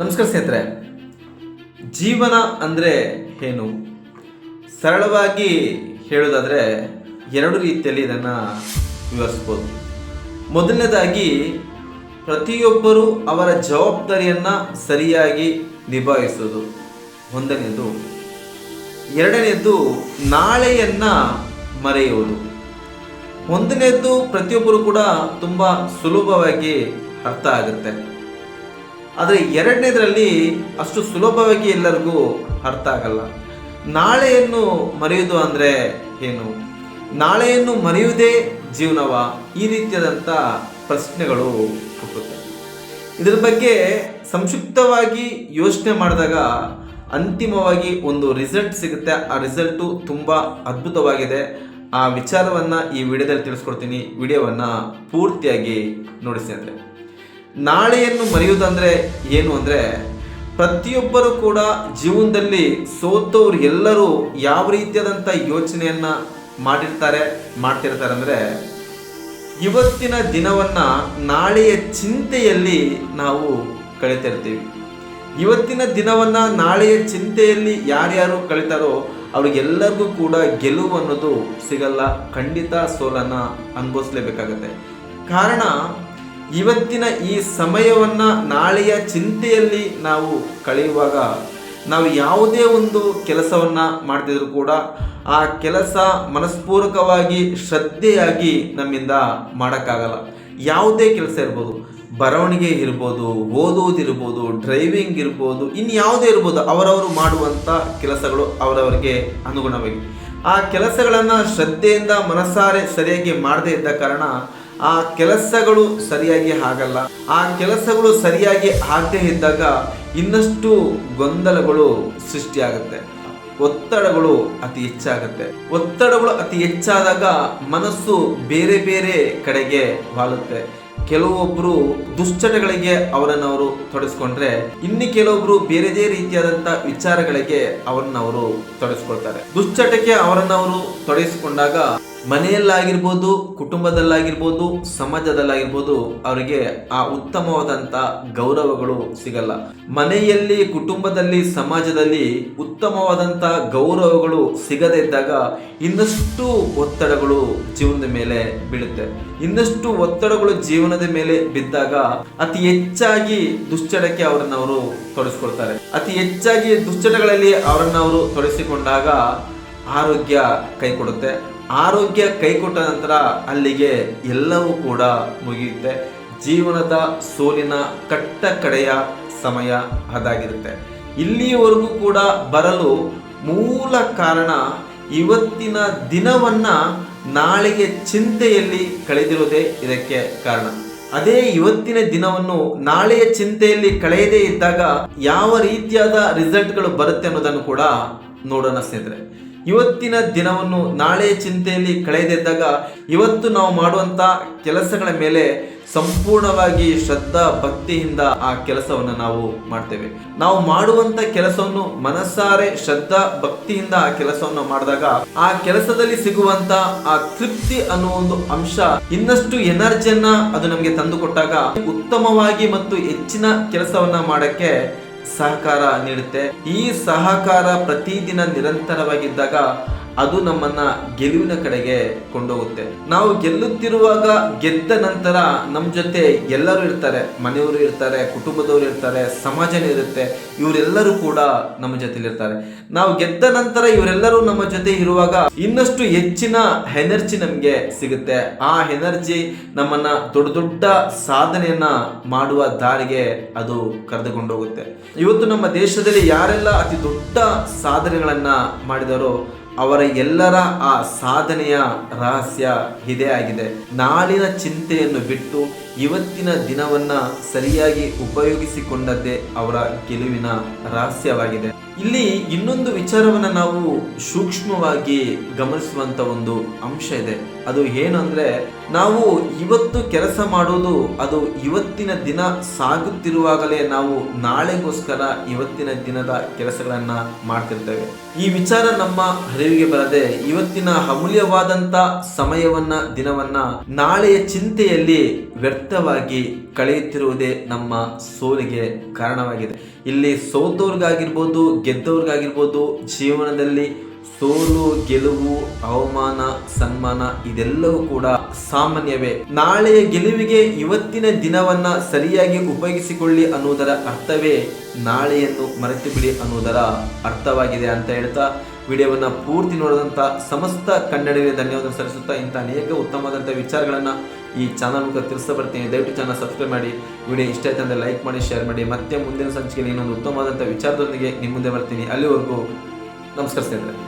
ನಮಸ್ಕಾರ ಸ್ನೇಹಿತರೆ. ಜೀವನ ಅಂದರೆ ಏನು? ಸರಳವಾಗಿ ಹೇಳೋದಾದರೆ ಎರಡು ರೀತಿಯಲ್ಲಿ ಇದನ್ನು ವಿವರಿಸ್ಬೋದು. ಮೊದಲನೇದಾಗಿ, ಪ್ರತಿಯೊಬ್ಬರು ಅವರ ಜವಾಬ್ದಾರಿಯನ್ನು ಸರಿಯಾಗಿ ನಿಭಾಯಿಸೋದು. ಒಂದನೇದು ಎರಡನೇದು ನಾಳೆಯನ್ನು ಮರೆಯುವುದು ಒಂದನೇದು ಪ್ರತಿಯೊಬ್ಬರು ಕೂಡ ತುಂಬ ಸುಲಭವಾಗಿ ಅರ್ಥ ಆಗುತ್ತೆ. ಆದರೆ ಎರಡನೇದರಲ್ಲಿ ಅಷ್ಟು ಸುಲಭವಾಗಿ ಎಲ್ಲರಿಗೂ ಅರ್ಥ ಆಗಲ್ಲ. ನಾಳೆಯನ್ನು ಮರೆಯುವುದು ಅಂದರೆ ಏನು? ನಾಳೆಯನ್ನು ಮರೆಯುವುದೇ ಜೀವನವ? ಈ ರೀತಿಯಾದಂಥ ಪ್ರಶ್ನೆಗಳು ಹುಟ್ಟುತ್ತೆ. ಇದರ ಬಗ್ಗೆ ಸಂಕ್ಷಿಪ್ತವಾಗಿ ಯೋಚನೆ ಮಾಡಿದಾಗ ಅಂತಿಮವಾಗಿ ಒಂದು ರಿಸಲ್ಟ್ ಸಿಗುತ್ತೆ. ಆ ರಿಸಲ್ಟು ತುಂಬ ಅದ್ಭುತವಾಗಿದೆ. ಆ ವಿಚಾರವನ್ನು ಈ ವಿಡಿಯೋದಲ್ಲಿ ತಿಳಿಸ್ಕೊಡ್ತೀನಿ. ವಿಡಿಯೋವನ್ನು ಪೂರ್ತಿಯಾಗಿ ನೋಡಿಸಿ ಸ್ನೇಹಿತರೆ. ನಾಳೆಯನ್ನು ಮರೆಯುವುದಂದ್ರೆ ಏನು ಅಂದರೆ ಪ್ರತಿಯೊಬ್ಬರು ಕೂಡ ಜೀವನದಲ್ಲಿ ಸೋತವ್ರು ಎಲ್ಲರೂ ಯಾವ ರೀತಿಯಾದಂಥ ಯೋಚನೆಯನ್ನು ಮಾಡಿರ್ತಾರೆ, ಮಾಡ್ತಿರ್ತಾರೆ ಅಂದರೆ ಇವತ್ತಿನ ದಿನವನ್ನು ನಾಳೆಯ ಚಿಂತೆಯಲ್ಲಿ ನಾವು ಕಳೀತಿರ್ತೀವಿ. ಇವತ್ತಿನ ದಿನವನ್ನು ನಾಳೆಯ ಚಿಂತೆಯಲ್ಲಿ ಯಾರ್ಯಾರು ಕಳೀತಾರೋ ಅವ್ರಿಗೆಲ್ಲರಿಗೂ ಕೂಡ ಗೆಲುವು ಅನ್ನೋದು ಸಿಗಲ್ಲ, ಖಂಡಿತ ಸೋಲನ್ನು ಅನುಭವಿಸ್ಲೇಬೇಕಾಗತ್ತೆ. ಕಾರಣ ಇವತ್ತಿನ ಈ ಸಮಯವನ್ನು ನಾಳೆಯ ಚಿಂತೆಯಲ್ಲಿ ನಾವು ಕಳೆಯುವಾಗ ನಾವು ಯಾವುದೇ ಒಂದು ಕೆಲಸವನ್ನು ಮಾಡ್ತಿದ್ರು ಕೂಡ ಆ ಕೆಲಸ ಮನಸ್ಪೂರ್ವಕವಾಗಿ ಶ್ರದ್ಧೆಯಾಗಿ ನಮ್ಮಿಂದ ಮಾಡೋಕ್ಕಾಗಲ್ಲ. ಯಾವುದೇ ಕೆಲಸ ಇರ್ಬೋದು. ಬರವಣಿಗೆ ಇರ್ಬೋದು ಓದುವುದಿರ್ಬೋದು ಡ್ರೈವಿಂಗ್ ಇರ್ಬೋದು ಇನ್ನು ಯಾವುದೇ ಇರ್ಬೋದು ಅವರವರು ಮಾಡುವಂಥ ಕೆಲಸಗಳು ಅವರವರಿಗೆ ಅನುಗುಣವಾಗಿ. ಆ ಕೆಲಸಗಳನ್ನು ಶ್ರದ್ಧೆಯಿಂದ ಮನಸಾರೆ ಸರಿಯಾಗಿ ಮಾಡದೇ ಇದ್ದ ಕಾರಣ ಆ ಕೆಲಸಗಳು ಸರಿಯಾಗಿ ಆಗಲ್ಲ. ಆ ಕೆಲಸಗಳು ಸರಿಯಾಗಿ ಆಗದೇ ಇದ್ದಾಗ ಇನ್ನಷ್ಟು ಗೊಂದಲಗಳು ಸೃಷ್ಟಿಯಾಗುತ್ತೆ. ಒತ್ತಡಗಳು ಅತಿ ಹೆಚ್ಚಾಗುತ್ತೆ. ಒತ್ತಡಗಳು ಅತಿ ಹೆಚ್ಚಾದಾಗ ಮನಸ್ಸು ಬೇರೆ ಬೇರೆ ಕಡೆಗೆ ವಾಲುತ್ತೆ ಕೆಲವೊಬ್ಬರು ದುಶ್ಚಟಗಳಿಗೆ ಅವರನ್ನು ಅವರು ತೊಡಸ್ಕೊಂಡ್ರೆ ಇನ್ನು ಕೆಲವೊಬ್ರು ಬೇರೆದೇ ರೀತಿಯಾದಂತ ವಿಚಾರಗಳಿಗೆ ಅವರನ್ನವರು ತೊಡಸ್ಕೊಳ್ತಾರೆ. ದುಶ್ಚಟಕ್ಕೆ ಅವರನ್ನವರು ತೊಡಗಿಸಿಕೊಂಡಾಗ ಮನೆಯಲ್ಲಾಗಿರ್ಬೋದು, ಕುಟುಂಬದಲ್ಲಾಗಿರ್ಬೋದು, ಸಮಾಜದಲ್ಲಾಗಿರ್ಬೋದು ಅವರಿಗೆ ಆ ಉತ್ತಮವಾದಂಥ ಗೌರವಗಳು ಸಿಗಲ್ಲ. ಮನೆಯಲ್ಲಿ, ಕುಟುಂಬದಲ್ಲಿ, ಸಮಾಜದಲ್ಲಿ ಉತ್ತಮವಾದಂಥ ಗೌರವಗಳು ಸಿಗದೇ ಇದ್ದಾಗ ಇನ್ನಷ್ಟು ಒತ್ತಡಗಳು ಜೀವನದ ಮೇಲೆ ಬೀಳುತ್ತೆ. ಇನ್ನಷ್ಟು ಒತ್ತಡಗಳು ಜೀವನದ ಮೇಲೆ ಬಿದ್ದಾಗ ಅತಿ ಹೆಚ್ಚಾಗಿ ದುಶ್ಚಟಕ್ಕೆ ಅವರನ್ನವರು ತೊಡಸ್ಕೊಳ್ತಾರೆ. ಅತಿ ಹೆಚ್ಚಾಗಿ ದುಶ್ಚಟಗಳಲ್ಲಿ ಅವರನ್ನವರು ತೊಡಸಿಕೊಂಡಾಗ ಆರೋಗ್ಯ ಕೈ ಕೊಡುತ್ತೆ ಆರೋಗ್ಯ ಕೈಕೊಟ್ಟ ನಂತರ ಅಲ್ಲಿಗೆ ಎಲ್ಲವೂ ಕೂಡ ಮುಗಿಯುತ್ತೆ. ಜೀವನದ ಸೋಲಿನ ಕಟ್ಟ ಕಡೆಯ ಸಮಯ ಅದಾಗಿರುತ್ತೆ. ಇಲ್ಲಿಯವರೆಗೂ ಕೂಡ ಬರಲು ಮೂಲ ಕಾರಣ ಇವತ್ತಿನ ದಿನವನ್ನ ನಾಳೆಗೆ ಚಿಂತೆಯಲ್ಲಿ ಕಳೆದಿರೋದೇ ಇದಕ್ಕೆ ಕಾರಣ. ಅದೇ ಇವತ್ತಿನ ದಿನವನ್ನು ನಾಳೆಯ ಚಿಂತೆಯಲ್ಲಿ ಕಳೆಯದೇ ಇದ್ದಾಗ ಯಾವ ರೀತಿಯಾದ ರಿಸಲ್ಟ್ಗಳು ಬರುತ್ತೆ ಅನ್ನೋದನ್ನು ಕೂಡ ನೋಡೋಣ ಸ್ನೇಹಿತರೆ. ಇವತ್ತಿನ ದಿನವನ್ನು ನಾಳೆ ಚಿಂತೆಯಲ್ಲಿ ಕಳೆದಿದ್ದಾಗ ಇವತ್ತು ನಾವು ಮಾಡುವಂತ ಕೆಲಸಗಳ ಮೇಲೆ ಸಂಪೂರ್ಣವಾಗಿ ಶ್ರದ್ಧಾ ಭಕ್ತಿಯಿಂದ ಆ ಕೆಲಸವನ್ನು ನಾವು ಮಾಡ್ತೇವೆ. ನಾವು ಮಾಡುವಂತ ಕೆಲಸವನ್ನು ಮನಸ್ಸಾರೆ ಶ್ರದ್ಧಾ ಭಕ್ತಿಯಿಂದ ಆ ಕೆಲಸವನ್ನು ಮಾಡಿದಾಗ ಆ ಕೆಲಸದಲ್ಲಿ ಸಿಗುವಂತ ಆ ತೃಪ್ತಿ ಅನ್ನೋ ಒಂದು ಅಂಶ ಇನ್ನಷ್ಟು ಎನರ್ಜಿಯನ್ನ ಅದು ನಮಗೆ ತಂದುಕೊಟ್ಟಾಗ ಉತ್ತಮವಾಗಿ ಮತ್ತು ಹೆಚ್ಚಿನ ಕೆಲಸವನ್ನ ಮಾಡಕ್ಕೆ ಸಹಕಾರ ನೀಡುತ್ತೆ. ಈ ಸಹಕಾರ ಪ್ರತಿದಿನ ನಿರಂತರವಾಗಿದ್ದಾಗ ಅದು ನಮ್ಮನ್ನ ಗೆಲುವಿನ ಕಡೆಗೆ ಕೊಂಡೋಗುತ್ತೆ. ನಾವು ಗೆಲ್ಲುತ್ತಿರುವಾಗ ಗೆದ್ದ ನಂತರ ನಮ್ಮ ಜೊತೆ ಎಲ್ಲರೂ ಇರ್ತಾರೆ, ಮನೆಯವರು ಇರ್ತಾರೆ, ಕುಟುಂಬದವರು ಇರ್ತಾರೆ, ಸಮಾಜನೇ ಇರುತ್ತೆ, ಇವರೆಲ್ಲರೂ ಕೂಡ ನಮ್ಮ ಜೊತೆಲಿರ್ತಾರೆ ನಾವು ಗೆದ್ದ ನಂತರ ಇವರೆಲ್ಲರೂ ನಮ್ಮ ಜೊತೆ ಇರುವಾಗ ಇನ್ನಷ್ಟು ಹೆಚ್ಚಿನ ಎನರ್ಜಿ ನಮಗೆ ಸಿಗುತ್ತೆ. ಆ ಎನರ್ಜಿ ನಮ್ಮನ್ನ ದೊಡ್ಡ ದೊಡ್ಡ ಸಾಧನೆಯನ್ನ ಮಾಡುವ ದಾರಿಗೆ ಅದು ಕರೆದುಕೊಂಡೋಗುತ್ತೆ ಇವತ್ತು ನಮ್ಮ ದೇಶದಲ್ಲಿ ಯಾರೆಲ್ಲ ಅತಿ ದೊಡ್ಡ ಸಾಧನೆಗಳನ್ನ ಮಾಡಿದರೋ ಅವರ ಎಲ್ಲರ ಆ ಸಾಧನೆಯ ರಹಸ್ಯ ಇದೇ ಆಗಿದೆ. ನಾಳಿನ ಚಿಂತೆಯನ್ನು ಬಿಟ್ಟು ಇವತ್ತಿನ ದಿನವನ್ನ ಸರಿಯಾಗಿ ಉಪಯೋಗಿಸಿಕೊಂಡದ್ದೇ ಅವರ ಗೆಲುವಿನ ರಹಸ್ಯವಾಗಿದೆ. ಇಲ್ಲಿ ಇನ್ನೊಂದು ವಿಚಾರವನ್ನ ನಾವು ಸೂಕ್ಷ್ಮವಾಗಿ ಗಮನಿಸುವಂತ ಒಂದು ಅಂಶ ಇದೆ. ಅದು ಏನು ಅಂದ್ರೆ ನಾವು ಇವತ್ತು ಕೆಲಸ ಮಾಡೋದು ಅದು ಇವತ್ತಿನ ದಿನ ಸಾಗುತ್ತಿರುವಾಗಲೇ ನಾವು ನಾಳೆಗೋಸ್ಕರ ಇವತ್ತಿನ ದಿನದ ಕೆಲಸಗಳನ್ನ ಮಾಡ್ತಿರ್ತೇವೆ. ಈ ವಿಚಾರ ನಮ್ಮ ಅರಿವಿಗೆ ಬರದೆ ಇವತ್ತಿನ ಅಮೂಲ್ಯವಾದಂತ ಸಮಯವನ್ನ, ದಿನವನ್ನ ನಾಳೆಯ ಚಿಂತೆಯಲ್ಲಿ ವ್ಯರ್ಥವಾಗಿ ಕಳೆಯುತ್ತಿರುವುದೇ ನಮ್ಮ ಸೋಲಿಗೆ ಕಾರಣವಾಗಿದೆ. ಇಲ್ಲಿ ಸೋತವ್ರಿಗಾಗಿರ್ಬೋದು ಗೆದ್ದವ್ರಿಗಾಗಿರ್ಬೋದು ಜೀವನದಲ್ಲಿ ಸೋಲು, ಗೆಲುವು, ಅವಮಾನ, ಸನ್ಮಾನ ಇದೆಲ್ಲವೂ ಕೂಡ ಸಾಮಾನ್ಯವೇ. ನಾಳೆಯ ಗೆಲುವಿಗೆ ಇವತ್ತಿನ ದಿನವನ್ನ ಸರಿಯಾಗಿ ಉಪಯೋಗಿಸಿಕೊಳ್ಳಿ ಅನ್ನುವುದರ ಅರ್ಥವೇ ನಾಳೆಯನ್ನು ಮರೆತು ಬಿಡಿ ಅನ್ನುವುದರ ಅರ್ಥವಾಗಿದೆ ಅಂತ ಹೇಳ್ತಾ ವಿಡಿಯೋವನ್ನ ಪೂರ್ತಿ ನೋಡಿದಂಥ ಸಮಸ್ತ ಕನ್ನಡಿಗರಿಗೆ ಧನ್ಯವಾದ ಸಲ್ಲಿಸುತ್ತಾ ಇಂಥ ಅನೇಕ ಉತ್ತಮವಾದಂಥ ವಿಚಾರಗಳನ್ನ ಈ ಚಾನಲ್ ಮೂಲಕ ತಿಳಿಸ್ತಾ ಬರ್ತೀನಿ ದಯವಿಟ್ಟು ಚಾನಲ್ ಸಬ್ಸ್ಕ್ರೈಬ್ ಮಾಡಿ. ವಿಡಿಯೋ ಇಷ್ಟ ಆಯ್ತು ಲೈಕ್ ಮಾಡಿ ಶೇರ್ ಮಾಡಿ. ಮತ್ತೆ ಮುಂದಿನ ಸಂಚಿಕೆಯಲ್ಲಿ ಇನ್ನೊಂದು ಉತ್ತಮವಾದಂಥ ವಿಚಾರದೊಂದಿಗೆ ನಿಮ್ಮ ಮುಂದೆ ಬರ್ತೀನಿ. ಅಲ್ಲಿವರೆಗೂ ನಮಸ್ಕಾರ ಸ್ನೇಹಿತರೆ.